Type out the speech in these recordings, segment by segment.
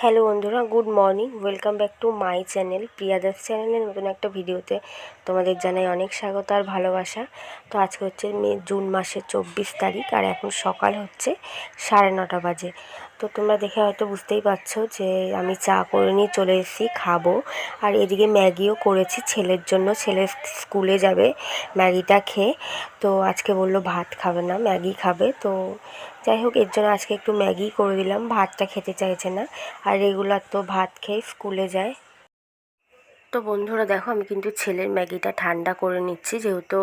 Hello বন্ধুরা, good morning. Welcome back to my channel, Priya Das চ্যানেলের নতুন একটা ভিডিওতে তোমাদের জানাই অনেক স্বাগত আর ভালোবাসা। তো আজকে হচ্ছে মে, জুন মাসের চব্বিশ তারিখ, আর এখন সকাল হচ্ছে সাড়ে নটা বাজে। তো তোমরা দেখে হয়তো বুঝতেই পারছ যে আমি চা করে নিয়ে চলে এসেছি, খাব। আর এদিকে ম্যাগিও করেছি ছেলের জন্য। ছেলে স্কুলে যাবে ম্যাগিটা খেয়ে। তো আজকে বলল ভাত খাবে না, ম্যাগি খাবে। তো যাই হোক, এর জন্য আজকে একটু ম্যাগি করে দিলাম। ভাতটা খেতে চাইছে না। আর রেগুলার তো ভাত খেয়ে স্কুলে যায়। তো বন্ধুরা দেখো, আমি কিন্তু ছেলের ম্যাগিটা ঠান্ডা করে নিচ্ছি। যেহেতু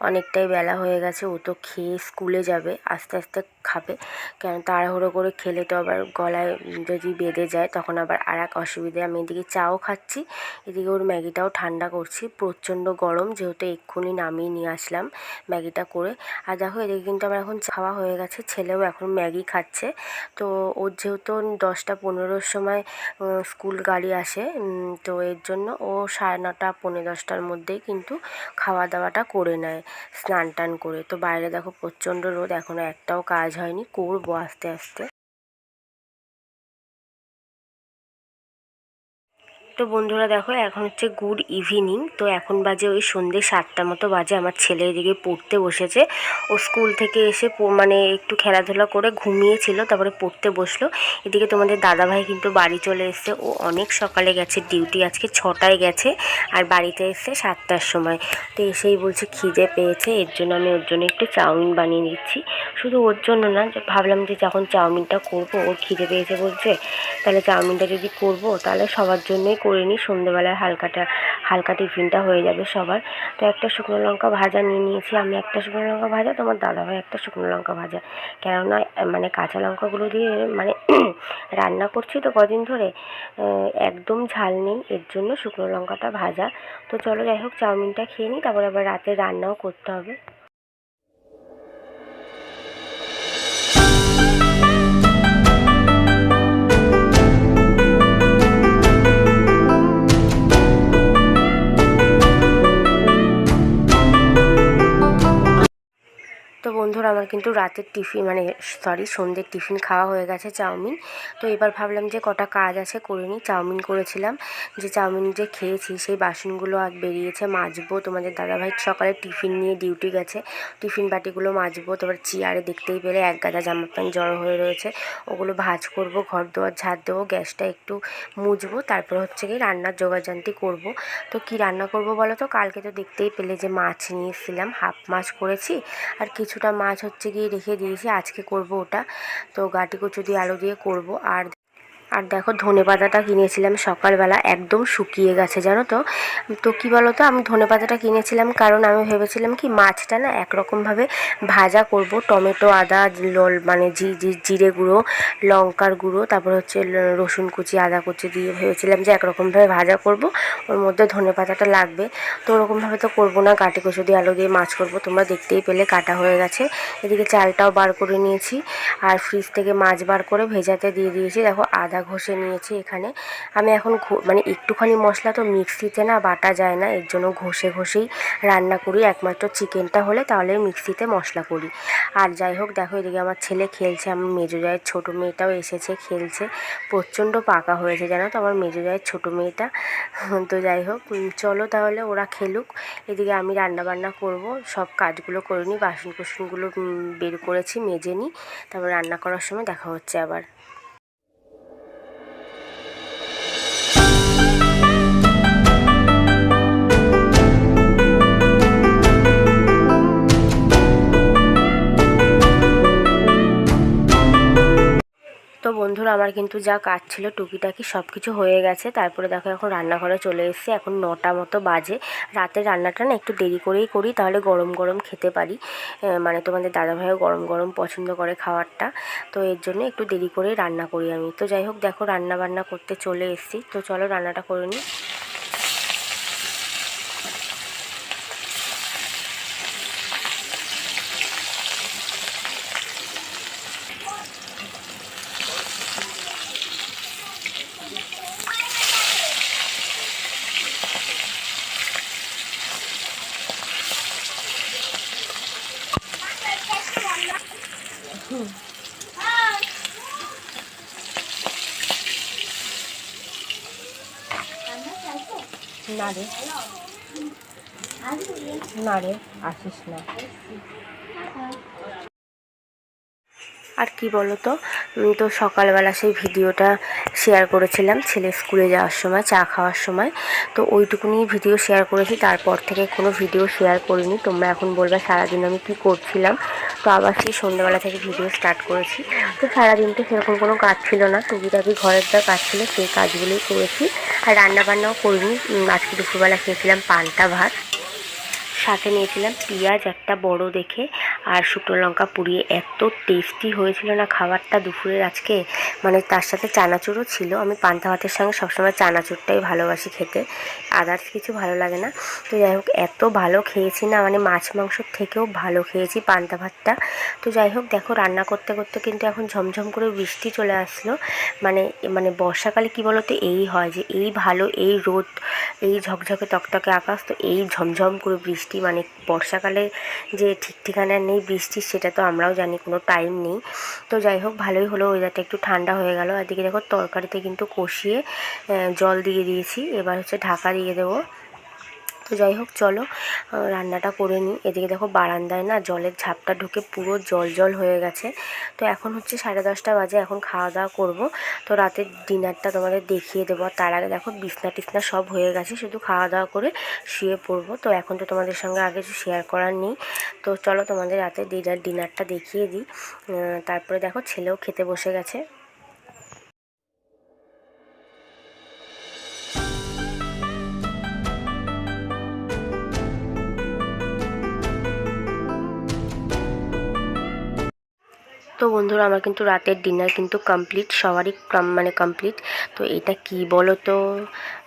অনেকটাই বেলা হয়ে গেছে, ও তো খেয়ে স্কুলে যাবে। আস্তে আস্তে খাবে। কেন তাড়াহুড়ো করে খেলে তো আবার গলায় যদি বেঁধে যায় তখন আবার আর এক অসুবিধে। আমি এদিকে চাও খাচ্ছি, এদিকে ওর ম্যাগিটাও ঠান্ডা করছি। প্রচণ্ড গরম যেহেতু এক্ষুনি নামিয়ে নিয়ে আসলাম ম্যাগিটা করে। আর দেখো এদিকে কিন্তু আমার এখন খাওয়া হয়ে গেছে, ছেলেও এখন ম্যাগি খাচ্ছে। তো ওর যেহেতু দশটা পনেরোর সময় স্কুল গাড়ি আসে তো এর জন্য ও সাড়ে নটা, পৌনে দশটার মধ্যেই কিন্তু খাওয়া দাওয়াটা করে নেয়, স্নান টান করে। তো বাইরে দেখো প্রচণ্ড রোদ এখনও একটাও কাজ হয়নি করব আস্তে আস্তে। তো বন্ধুরা দেখো, এখন হচ্ছে গুড ইভিনিং তো এখন বাজে ওই সন্ধ্যে সাতটা মতো বাজে। আমার ছেলে এদিকে পড়তে বসেছে। ও স্কুল থেকে এসে মানে একটু খেলাধুলা করে ঘুমিয়েছিল, তারপরে পড়তে বসল। এদিকে তোমাদের দাদাভাই কিন্তু বাড়ি চলে এসছে। ও অনেক সকালে গেছে ডিউটি আজকে ছটায় গেছে আর বাড়িতে এসছে সাতটার সময়। তো এসেই বলছে খিদে পেয়েছে, এর জন্য আমি ওর জন্য একটু চাউমিন বানিয়ে দিচ্ছি শুধু ওর জন্য না ভাবলাম যে যখন চাউমিনটা করব, ওর খিদে পেয়েছে বলছে, তাহলে চাউমিনটা যদি করব, তাহলে সবার জন্যই করে নিই সন্ধ্যেবেলায় হালকাটা, হালকা টিফিনটা হয়ে যাবে সবার। তো একটা শুকনো লঙ্কা ভাজা নিয়ে নিয়েছি। আমি একটা শুকনো লঙ্কা ভাজা, তোমার দাদাভাই একটা শুকনো লঙ্কা ভাজা। কেননা মানে কাঁচা লঙ্কাগুলো দিয়ে মানে রান্না করছি তো কদিন ধরে একদম ঝাল নেই, এর জন্য শুকনো লঙ্কাটা ভাজা। তো চলো যাই হোক, চাউমিনটা খেয়ে নিই, তারপর আবার রাতে রান্নাও করতে হবে। আমার কিন্তু রাতের টিফিন মানে সরি সন্ধ্যের টিফিন খাওয়া হয়ে গেছে চাউমিন। তো এবার ভাবলাম যে কটা কাজ আছে করে নিই। চাউমিন করেছিলাম। যে চাউমিন যে খেয়েছি, সেই বাসনগুলো আর বেরিয়েছে মাজবো। তোমাদের দাদাভাই সকালে টিফিন নিয়ে ডিউটি গেছে। টিফিন বাটিগুলো মাজবো। তারপর চেয়ারে দেখতেই পেলে এক গাদা জামা প্যান্ট জড়ো হয়ে রয়েছে। ওগুলো ভাজ করব, ঘর দোয়ার ঝাড় দেবো, গ্যাসটা একটু মুছবো তারপর হচ্ছে কি রান্নার জোগাড়জান্তি করব। তো কি রান্না করব বলো তো? কালকে তো দেখতেই পেলে যে মাছ নিয়ে এসেছিলাম। হাফ মাছ করেছি। আর কিছুটা মাছ হচ্ছে গিয়ে রেখে দিয়েছি আজকে করব ওটা। তো গাটি কচু দিয়ে আলু দিয়ে করব। আর আর দেখো ধনে পাতাটা কিনেছিলাম সকালবেলা, একদম শুকিয়ে গেছে, জানো তো? তো কী বলো তো আমি ধনে পাতাটা কিনেছিলাম কারণ আমি ভেবেছিলাম কি মাছটা না একরকমভাবে ভাজা করব। টমেটো, আদা, লল মানে জি জিরে গুঁড়ো, লঙ্কার গুঁড়ো, তারপর হচ্ছে রসুন কুচি, আদা কুচি দিয়ে ভেবেছিলাম যে একরকমভাবে ভাজা করব। ওর মধ্যে ধনে পাতাটা লাগবে। তো ওরকমভাবে তো করব না কাটি কচু দিয়ে আলু দিয়ে মাছ করব, তোমরা দেখতেই পেলে কাটা হয়ে গেছে। এদিকে চালটাও বার করে নিয়েছি, আর ফ্রিজ থেকে মাছ বার করে ভেজাতে দিয়ে দিয়েছি। দেখো আদা ঘষে নিয়েছি এখানে। আমি এখন মানে একটুখানি মশলা তো মিক্সিতে না বাটা যায় না, এর জন্য ঘষে ঘষেই রান্না করি। একমাত্র চিকেনটা হলে তাহলে মিক্সিতে মশলা করি। আর যাই হোক, দেখো এদিকে আমার ছেলে খেলছে, আমার মেজো জায়ের ছোটো মেয়েটাও এসেছে, খেলছে। প্রচণ্ড পাকা হয়েছে, জানো তো আমার মেজো জায়ের ছোটো মেয়েটা। তো যাই হোক চলো তাহলে ওরা খেলুক। এদিকে আমি রান্না বান্না করব, সব কাজগুলো করে নিই বাসন কুসনগুলো বের করেছি, মেজে নিই তারপর রান্না করার সময় দেখা হচ্ছে আবার। আমার কিন্তু যা কাজ ছিল টুকিটাকি সব কিছু হয়ে গেছে। তারপরে দেখো এখন রান্নাঘরে চলে এসেছি। এখন নটা মতো বাজে। রাতে রান্নাটা না একটু দেরি করেই করি, তাহলে গরম গরম খেতে পারি। মানে তোমাদের দাদাভাইও গরম গরম পছন্দ করে খাওয়ারটা। তো এর জন্য একটু দেরি করেই রান্না করি আমি। তো যাই হোক, দেখো রান্না বান্না করতে চলে এসেছি। তো চলো রান্নাটা করে নিই। না রে। না রে, আসিস না। আর কি বলতো? তো সকালবেলা সেই ভিডিওটা শেয়ার করেছিলাম ছেলে স্কুলে যাওয়ার সময়, চা খাওয়ার সময়। তো ওইটুকুনি ভিডিও শেয়ার করেছি, তারপর থেকে কোনো ভিডিও শেয়ার করিনি। তোমরা এখন বলবে সারাদিন আমি কি করছিলাম। তো আবার সেই সন্ধ্যাবেলা থেকে ভিডিও স্টার্ট করেছি। তো সারাদিন তো সেরকম কোনো কাজ ছিল না। টুকিটাকি ঘরের যা কাজ ছিল, সেই কাজগুলোই করেছি। আর রান্নাবান্নাও করিনি। আজকে দুপুরবেলা খেয়েছিলাম পান্তা ভাত। সাথে নিয়েছিলাম পেঁয়াজ একটা বড় দেখে আর শুকনো লঙ্কা পুড়িয়ে। এত টেস্টি হয়েছিল না খাবারটা দুপুরের আজকে। মানে তার সাথে চানাচুরও ছিল। আমি পান্তা ভাতের সঙ্গে সবসময় চানাচুরটাই ভালোবাসি খেতে। আদার্স কিছু ভালো লাগে না। তো যাই হোক, এত ভালো খেয়েছি না মানে মাছ মাংসর থেকেও ভালো খেয়েছি পান্তা ভাতটা। তো যাই হোক, দেখো রান্না করতে করতে কিন্তু এখন ঝমঝম করে বৃষ্টি চলে আসলো। মানে মানে বর্ষাকালে কি বলতো, এই হয় যে এই ভালো, এই রোদ, এই ঝকঝকে তকতকে আকাশ, তো এই ঝমঝম করে বৃষ্টি মানে বর্ষাকালে যে ঠিক ঠিকানা নেই বৃষ্টির সেটা তো আমরাও জানি, কোনো টাইম নেই। তো যাই হোক, ভালোই হলো ওয়েদারটা একটু ঠান্ডা হয়ে গেল। আর দিকে দেখো, তরকারিতে কিন্তু কষিয়ে জল দিয়ে দিয়েছি। এবার হচ্ছে ঢাকা দিয়ে দেবো। তো যাই হোক, চলো রান্নাটা করে নিই। এদিকে দেখো বারান্দায় না জলের ঝাপটা ঢুকে পুরো জল জল হয়ে গেছে। তো এখন হচ্ছে সাড়ে দশটা বাজে, এখন খাওয়া দাওয়া করব। তো রাতের ডিনারটা তোমাদের দেখিয়ে দেবো। তার আগে দেখো বিছনা টিছনা সব হয়ে গেছে, শুধু খাওয়া দাওয়া করে শুয়ে পড়ব। তো এখন তো তোমাদের সঙ্গে আগে কিছু শেয়ার করার নেই। তো চলো তোমাদের রাতে ডিনার, ডিনারটা দেখিয়ে দিই। তারপরে দেখো ছেলেও খেতে বসে গেছে। তো বন্ধুরা, আমার কিন্তু রাতের ডিনার কিন্তু কমপ্লিট সবারই মানে কমপ্লিট তো এটা কি বলো তো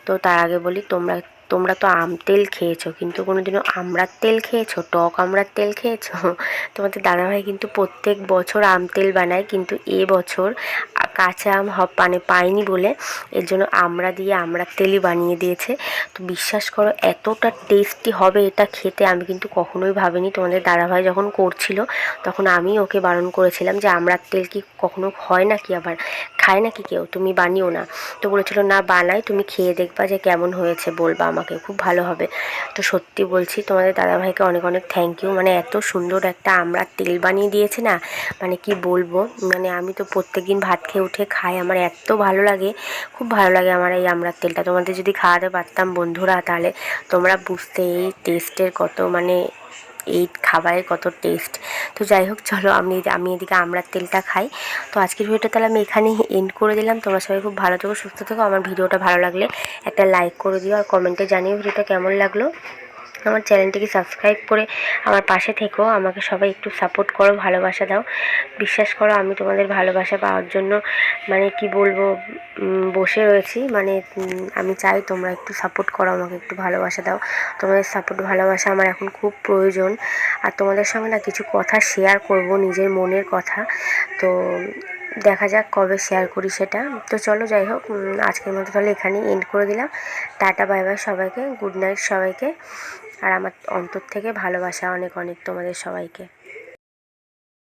তো তার আগে বলি, তোমরা তোমরা তো আম তেল খেয়েছো, কিন্তু কোনোদিনও আমড়ার তেল খেয়েছো? টক আমড়ার তেল খেয়েছো? তোমাদের দাদাভাই কিন্তু প্রত্যেক বছর আম তেল বানায়, কিন্তু এ বছর কাঁচা আম হ মানে পায়নি বলে এর জন্য আমড়া দিয়ে আমড়ার তেলই বানিয়ে দিয়েছে। তো বিশ্বাস করো, এতটা টেস্টি হবে এটা খেতে, আমি কিন্তু কখনোই ভাবিনি। তোমাদের দাদাভাই যখন করছিল, তখন আমি ওকে বারণ করেছিলাম যে আমড়ার তেল কি কখনো হয় নাকি আবার? খায় নাকি কেউ? তুমি বানিও না। তো বলেছিল, না, বানাই, তুমি খেয়ে দেখবা যে কেমন হয়েছে, বলবা আমাকে, খুব ভালো হবে। তো সত্যি বলছি তোমাদের দাদাভাইকে অনেক অনেক থ্যাংক ইউ মানে এত সুন্দর একটা আমরা তেল বানিয়ে দিয়েছে না মানে কি বলব? মানে আমি তো প্রত্যেক দিন ভাত খেয়ে উঠে খাই, আমার এত ভালো লাগে, খুব ভালো লাগে আমার এই আমড়ার তেলটা। তোমাদের যদি খাওয়াতে পারতাম বন্ধুরা তাহলে তোমরা বুঝতে এই টেস্টের কত মানে এই খাবারের কত টেস্ট তো যাই হোক, চলো আমি আমি এদিকে আমড়ার তেলটা খাই। তো আজকের ভিডিওটা তাহলে আমি এখানেই এন্ড করে দিলাম। তোমরা সবাই খুব ভালো থেকো, সুস্থ থেকো। আমার ভিডিওটা ভালো লাগলে একটা লাইক করে দিও আর কমেন্টে জানিও ভিডিওটা কেমন লাগল। আমার চ্যানেলটিকে সাবস্ক্রাইব করে আমার পাশে থেকো। আমাকে সবাই একটু সাপোর্ট করো, ভালোবাসা দাও। বিশ্বাস করো, আমি তোমাদের ভালোবাসা পাওয়ার জন্য মানে কি বলব বসে রয়েছি। মানে আমি চাই তোমরা একটু সাপোর্ট করো, আমাকে একটু ভালোবাসা দাও। তোমাদের সাপোর্ট ভালোবাসা আমার এখন খুব প্রয়োজন। আর তোমাদের সঙ্গে না কিছু কথা শেয়ার করব, নিজের মনের কথা। তো দেখা যাক কবে শেয়ার করি সেটা। তো চলো যাই হোক আজকের মতো তাহলে এখানেই এন্ড করে দিলাম। টাটা বাই বাই সবাইকে। গুড নাইট সবাইকে। আর আমার অন্তর থেকে ভালোবাসা অনেক অনেক তোমাদের সবাইকে।